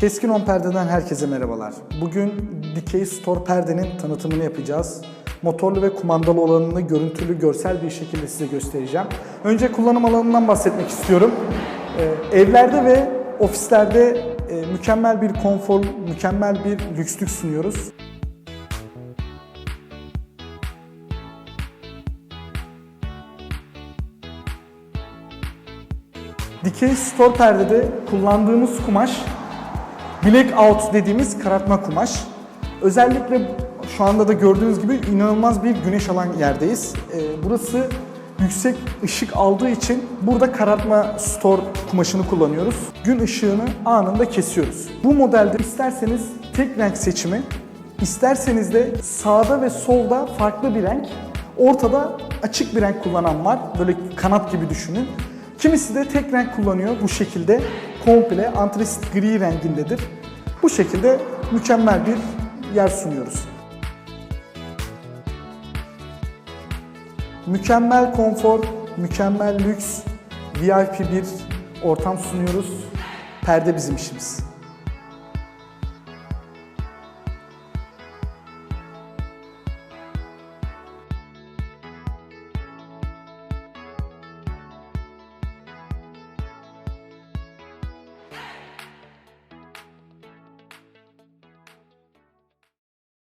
Keskin On Perde'den herkese merhabalar. Bugün dikey store perdenin tanıtımını yapacağız. Motorlu ve kumandalı olanını görüntülü, görsel bir şekilde size göstereceğim. Önce kullanım alanından bahsetmek istiyorum. Ee, evlerde ve ofislerde e, mükemmel bir konfor, mükemmel bir lükslük sunuyoruz. Dikey store perdede kullandığımız kumaş Blackout dediğimiz karartma kumaş. Özellikle şu anda da gördüğünüz gibi inanılmaz bir güneş alan yerdeyiz. Ee, burası yüksek ışık aldığı için burada karartma store kumaşını kullanıyoruz. Gün ışığını anında kesiyoruz. Bu modelde isterseniz tek renk seçimi, isterseniz de sağda ve solda farklı bir renk, ortada açık bir renk kullanan var. Böyle kanat gibi düşünün. Kimisi de tek renk kullanıyor bu şekilde. Komple antrasit gri rengindedir. Bu şekilde mükemmel bir yer sunuyoruz. Mükemmel konfor, mükemmel lüks, VIP bir ortam sunuyoruz. Perde bizim işimiz.